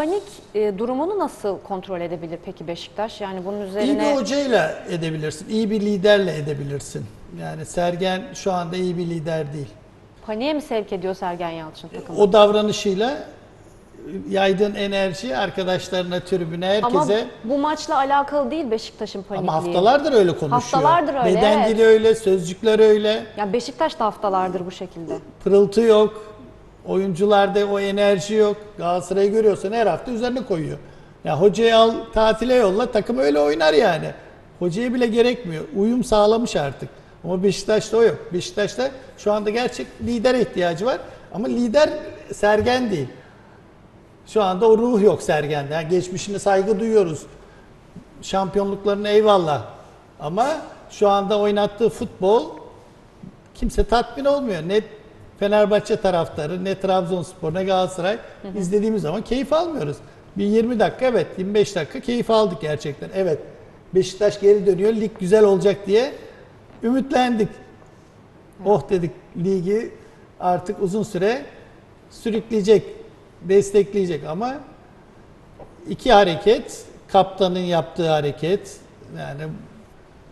panik e, durumunu nasıl kontrol edebilir peki Beşiktaş? Yani bunun İyi üzerine bir hocayla edebilirsin, iyi bir liderle edebilirsin. Yani Sergen şu anda iyi bir lider değil. paniğe mi sevk ediyor Sergen Yalçın takımı? O davranışıyla yaydığın enerji arkadaşlarına, tribüne, Ama herkese bu maçla alakalı değil Beşiktaş'ın panikliği. ama haftalardır öyle konuşuyor. Haftalardır öyle, Beden evet. dili öyle, sözcükler öyle. Ya Beşiktaş da haftalardır bu şekilde. Pırıltı yok. Oyuncularda o enerji yok. Galatasaray'ı görüyorsan her hafta üzerine koyuyor. Ya hocayı al tatile yolla takım öyle oynar yani. Hocaya bile gerekmiyor. Uyum sağlamış artık. Ama Beşiktaş'ta o yok. Beşiktaş'ta şu anda gerçek lider ihtiyacı var. Ama lider Sergen değil. Şu anda o ruh yok Sergen'de. Yani geçmişine saygı duyuyoruz. Şampiyonluklarına eyvallah. Ama şu anda oynattığı futbol kimse tatmin olmuyor. Ne Fenerbahçe taraftarı, ne Trabzonspor, ne Galatasaray izlediğimiz zaman keyif almıyoruz. Bir 20 dakika evet, 25 dakika keyif aldık gerçekten. Evet, Beşiktaş geri dönüyor, lig güzel olacak diye ümitlendik. Oh dedik ligi artık uzun süre sürükleyecek, destekleyecek ama iki hareket, kaptanın yaptığı hareket yani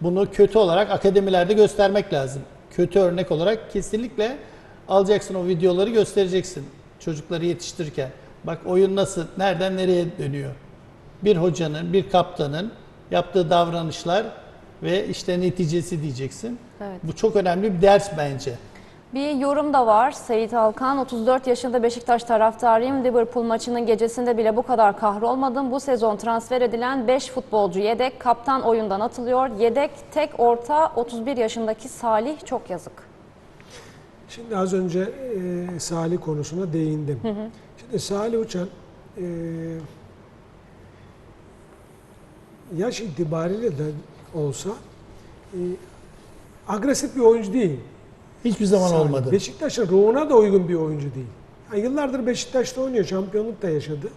bunu kötü olarak akademilerde göstermek lazım. Kötü örnek olarak kesinlikle alacaksın o videoları göstereceksin çocukları yetiştirirken. Bak oyun nasıl, nereden nereye dönüyor. Bir hocanın, bir kaptanın yaptığı davranışlar ve işte neticesi diyeceksin. Evet. Bu çok önemli bir ders bence. Bir yorum da var. Seyit Alkan 34 yaşında Beşiktaş taraftarıyım. Liverpool maçının gecesinde bile bu kadar kahrolmadım. Bu sezon transfer edilen 5 futbolcu yedek. Kaptan oyundan atılıyor. Yedek tek orta 31 yaşındaki Salih çok yazık. Şimdi az önce e, Salih konusuna değindim. Şimdi Salih Uçan e, yaş itibariyle de olsa e, agresif bir oyuncu değil. Hiçbir zaman Salih. olmadı. Beşiktaş'ın ruhuna da uygun bir oyuncu değil. Yani yıllardır Beşiktaş'ta oynuyor, şampiyonluk da yaşadı.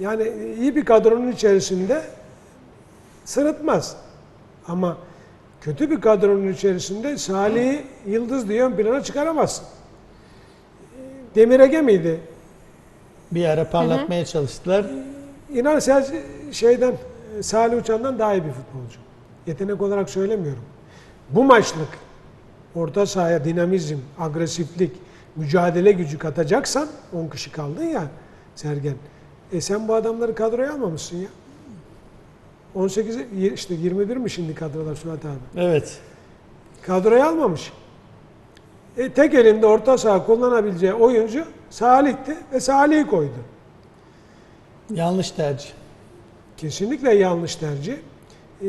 Yani e, iyi bir kadronun içerisinde sırıtmaz. Ama kötü bir kadronun içerisinde Salih'i yıldız diye ön plana çıkaramazsın. E, Demir Ege miydi? Bir ara parlatmaya çalıştılar. İnan sen şeyden Salih Uçan'dan daha iyi bir futbolcu. Yetenek olarak söylemiyorum. Bu maçlık orta sahaya dinamizm, agresiflik, mücadele gücü katacaksan 10 kişi kaldın ya Sergen. E sen bu adamları kadroya almamışsın ya. 18 işte 21 mi şimdi kadrolar Suat abi? Evet. Kadroya almamış. E, tek elinde orta saha kullanabileceği oyuncu Salih'ti ve Salih'i koydu. Yanlış tercih. Kesinlikle yanlış tercih. Ee,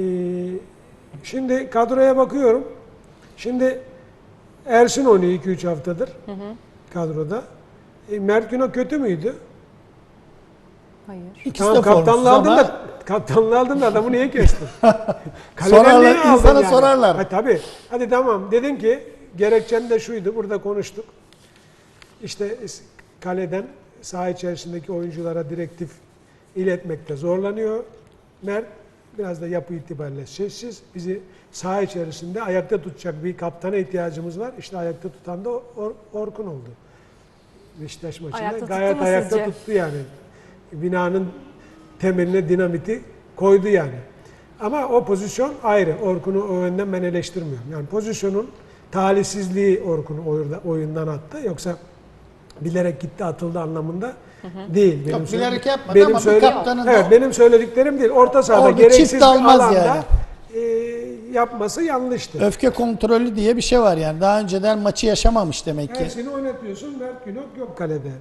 şimdi kadroya bakıyorum. Şimdi Ersin oynuyor 2-3 haftadır kadroda. E, Mert Günok kötü müydü? Hayır. İkisi Tamam de kaptanlığı formsuz aldın ama da kaptanlığı aldın da adamı niye kestin? Sorarlar, niye aldın insana sorarlar. Ha, tabii. Hadi tamam. Dedin ki gerekçen de şuydu. Burada konuştuk. İşte kaleden saha içerisindeki oyunculara direktif iletmekte zorlanıyor. Mert biraz da yapı itibariyle sessiz. Bizi saha içerisinde ayakta tutacak bir kaptana ihtiyacımız var. İşte ayakta tutan da Or- Orkun oldu. Beşiktaş maçında Ayakta gayet ayakta sizce? tuttu yani. Binanın temeline dinamiti koydu yani. Ama o pozisyon ayrı. Orkun'u o yönden ben eleştirmiyorum. Yani pozisyonun talihsizliği Orkun'u oyunda- oyundan attı. Yoksa bilerek gitti atıldı anlamında değil. Yok, söyle- bilerek yapmadı ama bir kaptanın da- Evet, benim söylediklerim değil. Orta sahada Orada gereksiz çift bir alanda yani. e, yapması yanlıştı. öfke kontrolü diye bir şey var yani. Daha önceden maçı yaşamamış demek ki. Ersin'i oynatıyorsun, Mert Günok yok kalede.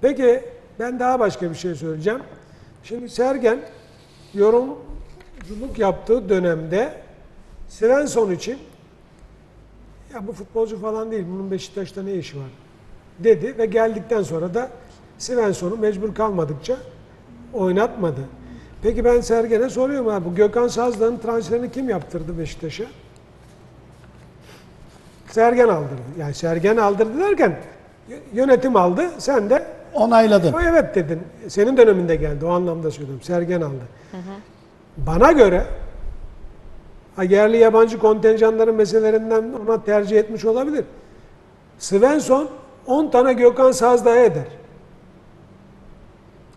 Peki ben daha başka bir şey söyleyeceğim. Şimdi Sergen yorumculuk yaptığı dönemde Svensson için ya bu futbolcu falan değil, bunun Beşiktaş'ta ne işi var dedi ve geldikten sonra da Svensson'u mecbur kalmadıkça oynatmadı. Peki ben Sergen'e soruyorum abi bu Gökhan Sazdağ'ın transferini kim yaptırdı Beşiktaş'a? Sergen aldırdı. Yani Sergen aldırdı derken yönetim aldı, sen de Onayladı. o evet dedin. Senin döneminde geldi. O anlamda söylüyorum. Sergen aldı. Bana göre ha, yerli yabancı kontenjanların meselelerinden ona tercih etmiş olabilir. Svensson 10 tane Gökhan Sazdağ eder.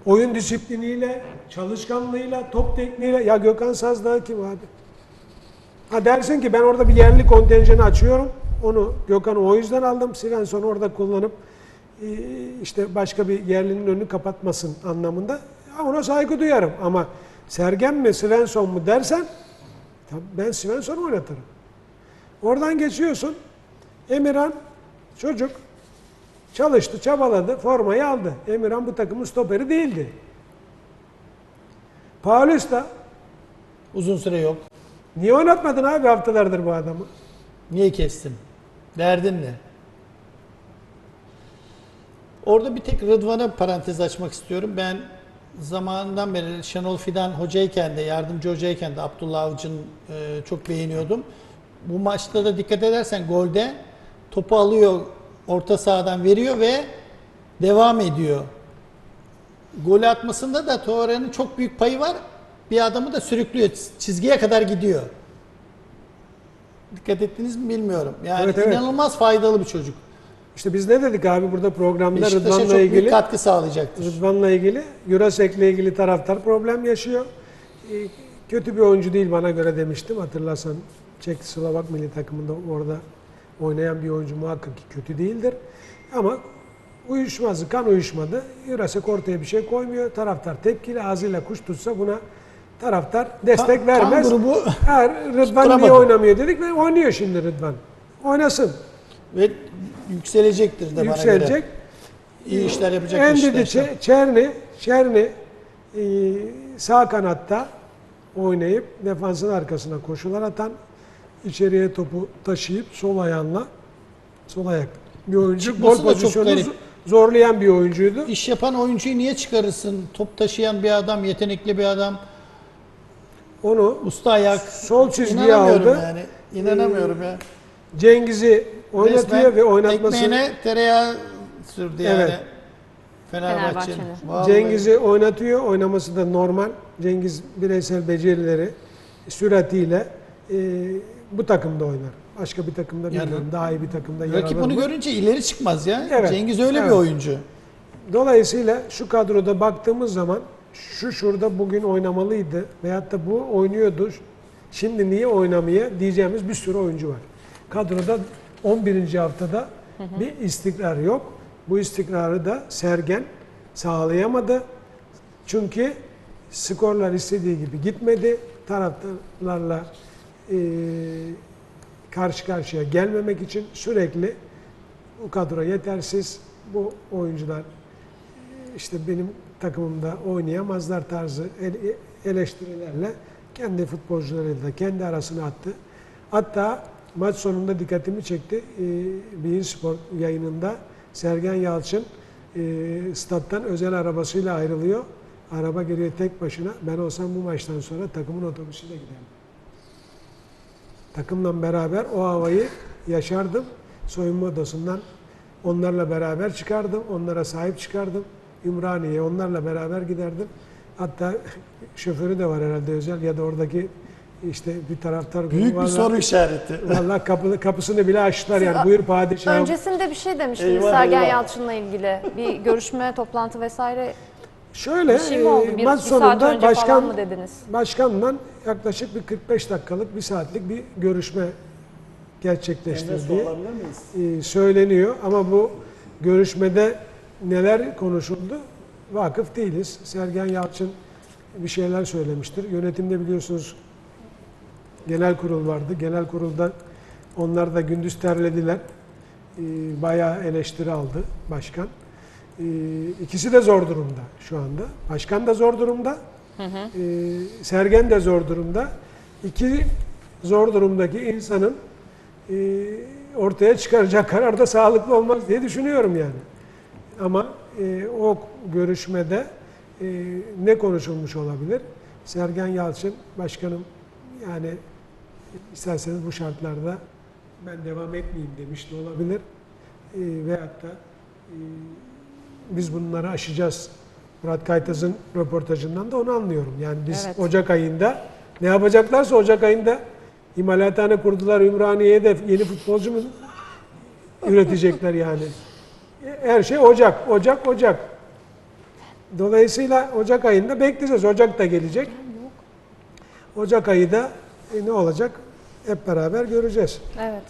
oyun disipliniyle, çalışkanlığıyla, top tekniğiyle. Ya Gökhan Sazdağ kim abi? Ha dersin ki ben orada bir yerli kontenjanı açıyorum. Onu Gökhan'ı o yüzden aldım. Svensson orada kullanıp işte başka bir yerlinin önünü kapatmasın anlamında. Ona saygı duyarım ama Sergen mi Svensson mu dersen ben Svensson'u oynatırım. Oradan geçiyorsun. Emirhan çocuk çalıştı, çabaladı, formayı aldı. Emirhan bu takımın stoperi değildi. Paulista Uzun süre yok. niye oynatmadın abi haftalardır bu adamı? Niye kestin? Derdin ne? Orada bir tek Rıdvan'a parantez açmak istiyorum. Ben zamanından beri Şenol Fidan hocayken de, yardımcı hocayken de Abdullah Avcı'nın e, çok beğeniyordum. Bu maçta da dikkat edersen golde topu alıyor, orta sahadan veriyor ve devam ediyor. Golü atmasında da Torreira'nın çok büyük payı var. Bir adamı da sürüklüyor, çizgiye kadar gidiyor. Dikkat ettiniz mi bilmiyorum. Yani Evet, evet. inanılmaz faydalı bir çocuk. İşte biz ne dedik abi burada programda Beşiktaş'a Rıdvan'la çok ilgili büyük katkı sağlayacaktır. Rıdvan'la ilgili Jurasek'le ilgili taraftar problem yaşıyor. Ee, Kötü bir oyuncu değil bana göre demiştim. Hatırlarsan Çek Slovak milli takımında orada oynayan bir oyuncu muhakkak ki kötü değildir. Ama uyuşmazdı, kan uyuşmadı. Jurasek ortaya bir şey koymuyor. Taraftar tepkili ağzıyla kuş tutsa buna taraftar destek Kan- vermez. kan grubu Ha, Rıdvan niye tutturamadı. oynamıyor dedik ve oynuyor şimdi Rıdvan. Oynasın, Ve yükselecektir de bana yükselecek. göre. İyi işler yapacak Endidi Beşiktaş'ta. Çe- Çerni, Çerni e, sağ kanatta oynayıp defansın arkasına koşular atan, içeriye topu taşıyıp sol ayağınla sol ayak bir oyuncu Çıkması gol da çok garip. zo- zorlayan bir oyuncuydu. İş yapan oyuncuyu niye çıkarırsın? Top taşıyan bir adam, yetenekli bir adam, Onu usta ayak. sol çizgiye İnanamıyorum aldı. yani. İnanamıyorum ya. Cengiz'i oynatıyor Resmen ve oynatması ekmeğine tereyağı sürdü yani. Evet. Fenerbahçe'nin. Fenerbahçe'nin. Vallahi. Cengiz'i oynatıyor. Oynaması da normal. Cengiz bireysel becerileri, süratiyle e, bu takımda oynar. Başka bir takımda Yani bilmiyorum. Daha iyi bir takımda yer Rakip alır onu görünce ileri çıkmaz ya. Evet. Cengiz öyle bir Evet. oyuncu. Dolayısıyla şu kadroda baktığımız zaman şu şurada bugün oynamalıydı veyahut da bu oynuyordu. Şimdi niye oynamaya diyeceğimiz bir sürü oyuncu var. Kadroda 11. haftada bir istikrar yok. Bu istikrarı da Sergen sağlayamadı. Çünkü skorlar istediği gibi gitmedi. Taraftarlarla eee, karşı karşıya gelmemek için sürekli bu kadro yetersiz, bu oyuncular işte benim takımımda oynayamazlar tarzı ele- eleştirilerle kendi futbolcularıyla da kendi arasına attı. Hatta maç sonunda dikkatimi çekti. Ee, Bein Spor yayınında Sergen Yalçın e, stat'tan özel arabasıyla ayrılıyor. Araba geriye tek başına. Ben olsam bu maçtan sonra takımın otobüsüyle giderim. Takımla beraber o havayı yaşardım. Soyunma odasından onlarla beraber çıkardım. Onlara sahip çıkardım. Ümraniye'ye onlarla beraber giderdim. Hatta şoförü de var herhalde özel ya da oradaki işte bir taraftar grubu. Büyük bir Vallahi- soru işareti. Vallahi kapı, kapısını bile açtılar yani. Buyur padişahım. Öncesinde bir şey demiştiniz Eyvah, Sergen eyvah. Yalçın'la ilgili. Bir görüşme, toplantı vesaire Şöyle bir şey mi oldu? e, Bir, maç bir saat sonunda önce falan başkan mı dediniz? başkanla yaklaşık bir 45 dakikalık bir saatlik bir görüşme gerçekleştirdiği e, söyleniyor ama bu görüşmede neler konuşuldu vakıf değiliz. Sergen Yalçın bir şeyler söylemiştir. Yönetimde biliyorsunuz genel kurul vardı. Genel kurulda onlar da gündüz terlediler. E, bayağı eleştiri aldı başkan. E, ikisi de zor durumda şu anda. Başkan da zor durumda. E, Sergen de zor durumda. İki zor durumdaki insanın e, ortaya çıkaracak karar da sağlıklı olmaz diye düşünüyorum yani. Ama e, o görüşmede e, ne konuşulmuş olabilir? Sergen Yalçın başkanım yani isterseniz bu şartlarda ben devam etmeyeyim demiş de olabilir. E, veyahut da e, biz bunları aşacağız. Murat Kaytaz'ın röportajından da onu anlıyorum. Yani biz Evet. Ocak ayında ne yapacaklarsa Ocak ayında imalathane kurdular Ümraniye'ye de yeni futbolcu mu üretecekler yani. Her şey Ocak, Ocak, Ocak. Dolayısıyla Ocak ayında bekleyeceğiz. Ocak da gelecek. Ocak ayı da e, ne olacak? Hep beraber göreceğiz. Evet.